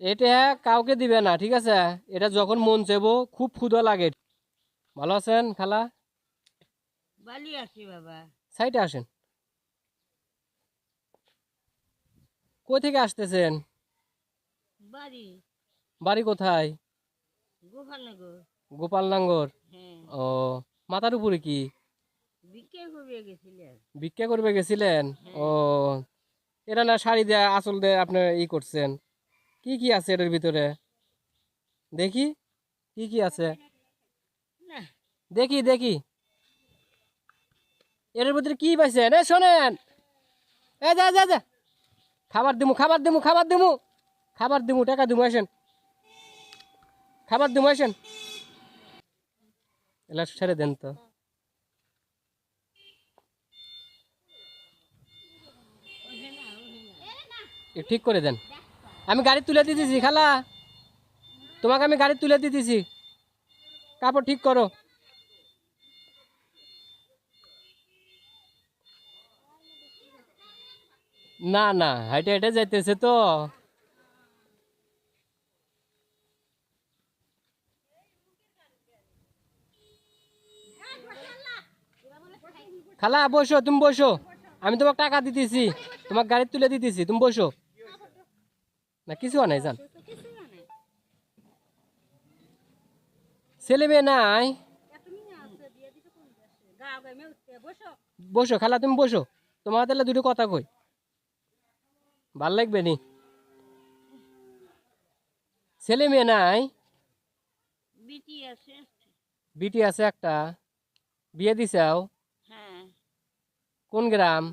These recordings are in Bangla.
এটা কাউকে দিবে না ঠিক আছে? এটা যখন মন চাইব খুব ক্ষুধা লাগে। ভালো আছেন খালা? বালি আছে বাবা। সাইডে আসেন। কই থেকে আসতেছেন? বাড়ি। বাড়ি কোথায়? গোপালনগর। গোপালনাঙ্গর হ্যাঁ। ও মাথার উপরে কি? ভিক্ষা করবে গেছিলেন। ও এটা না শাড়ি দেয়া আসল দিয়ে আপনি ই করছেন? কি কি আছে এটার ভিতরে? দেখি, কি কি আছে? দেখি দেখি। এটার ভিতরে কি পাইছে? রে শোনেন। এ, যা যা যা। খাবার দিমু খাবার দিমু খাবার দিমু। খাবার দিমু, টাকা দিমু, আসেন। খাবার দিমু, আসেন। এলা, ছেড়ে দেন তো। ঠিক করে দেন। আমি গাড়ি তুলে দিতেছি, খালা। তোমাকে আমি গাড়ি তুলে দিতেছি। কাপড় ঠিক করো। না না হাইটে হাইটে যাইতেছে তো। খালা, বসো, তুমি বসো। আমি তোমাকে টাকা দিতেছি। তোমাকে গাড়ি তুলে দিতেছি, তুমি বসো। না কিছু নাই জান। ছেলে মেয়ে নাই। বসো। খালা তুমি বসো। তোমার তাহলে দুটো কথা কই। ভালো লাগবে নি? ছেলে মেয়ে নাই। বিটি আছে। একটা। বিয়ে দিছাও হ্যাঁ। কোন গ্রাম?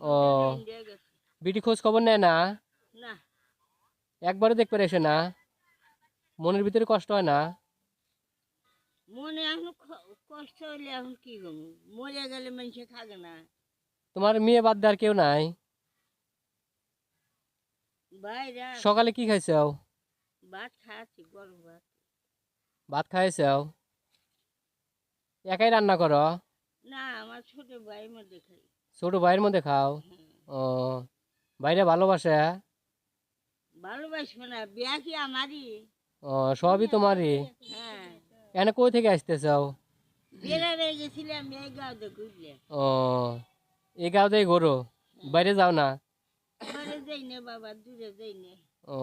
ও। বিটি খোঁজ খবর নেয় না? একবারও দেখতে এসে না? মনের ভিতরে কষ্ট হয় না? মনে এখন কষ্ট হলে এখন কি করব? মরে গেলে মানুষে খাবে না। তোমার মেয়ে বাদ দেওয়ার কেউ নাই? সকালে কি খাইছাও? ভাত খাচ্ছি গরম ভাত। ভাত খাইছাও? একাই রান্না করো? না আমার ছোট ভাইয়ের মধ্যে খাই। ছোট ভাইয়ের মধ্যে খাও? ও বাইরে ভালোবাসে? ভালোবাসবো না বিয়া কি আমারই? ও সবই তোমারই? হ্যাঁ। এখানে কই থেকে আসতেছাও গেছিলাম এই গাঁওতে ঘুরলে। ও এই গাঁওতেই ঘোরো? বাইরে যাও না? ঘরে যাই না বাবা দূরে যাই না। ও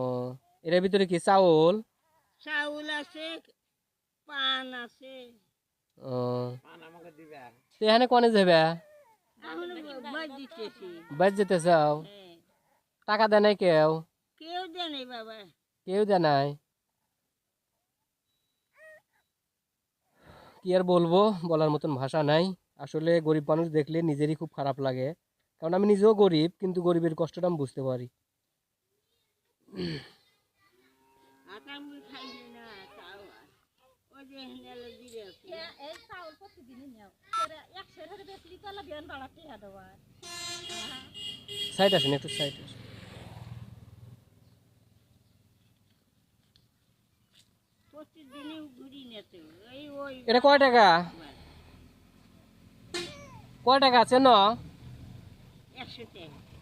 এর ভিতরে কি চাউল? চাউল আছে পান আছে। ও। তো এখানে কনে যাবে এখন দিতেছি। বাইরে যেতে চাও? হ্যাঁ। টাকা দেয় নাই কেউ? কেউ দেয় নাই বাবা। কেউ দেয় নাই? কি আর বলব? বলার মতন ভাষা নাই। আসলে গরিব মানুষ দেখলে নিজেরই খুব খারাপ লাগে। কারণ আমি নিজেও গরিব কিন্তু গরিবের কষ্টটা আমি বুঝতে পারি। আটা মুড়ি খাইলে না তাও আর। ওই যে হেঁড়ে দিলে আছে এই চাউল প্রতিদিনই নেও একশো ধরে বেশি তাহলে বিয়ান বাড়া টিহা দেওয়া সাইড আসেন একটু সাইড আসেন প্রতিদিনই ঘুরি না তো এই ওই এটা কয় টাকা? কয় টাকা আছে ন?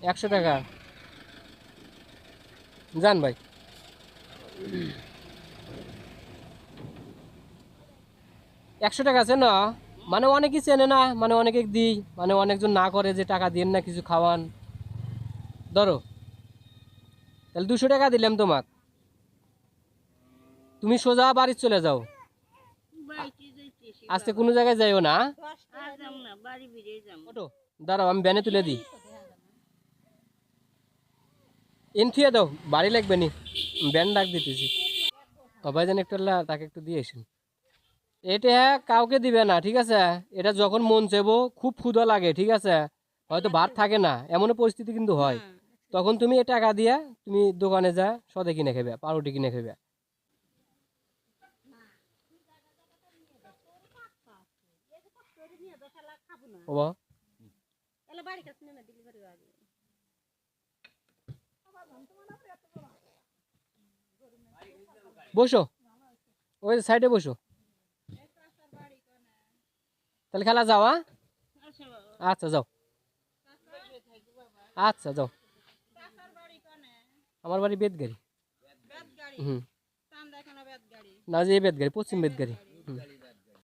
একশো টাকা। যান ভাই। একশো টাকা আছে না? মানে অনেকেই চেনে না মানে অনেকে দিই মানে অনেকজন না করে যে টাকা দিন না কিছু খাওয়ান। ধরো। তাহলে দুশো টাকা দিলাম তোমাক। তুমি সোজা বাড়ি চলে যাও। আজকে কোনো জায়গায় যাইও না? ওটো দাঁড়াও আমি ব্যানে তুলে দিই। এন থুয়ে দাও বাড়ি লাগবে নি। ব্যান ডাক দিতেছি। ভাইজান একটু আল্লাহ তাকে একটু দিয়ে আসেন। এটা কাউকে দিবে না ঠিক আছে? এটা যখন মন চাইব খুব ক্ষুধা লাগে ঠিক আছে? হয়তো ভাত থাকে না এমনও পরিস্থিতি কিন্তু হয়। তখন তুমি টাকা দিয়া তুমি দোকানে যা সদে কিনে খাবে পাউরুটি কিনে খাবে বাড়ি কাছে ডেলিভারি বসো। ওই সাইডে বসো। তাহলে খেলা যাও হ্যাঁ? আচ্ছা যাও। আচ্ছা যাও। আমার বাড়ি বেদগাড়ি হুম। না যে বেদগাড়ি পশ্চিম বেদগাড়ি হুম।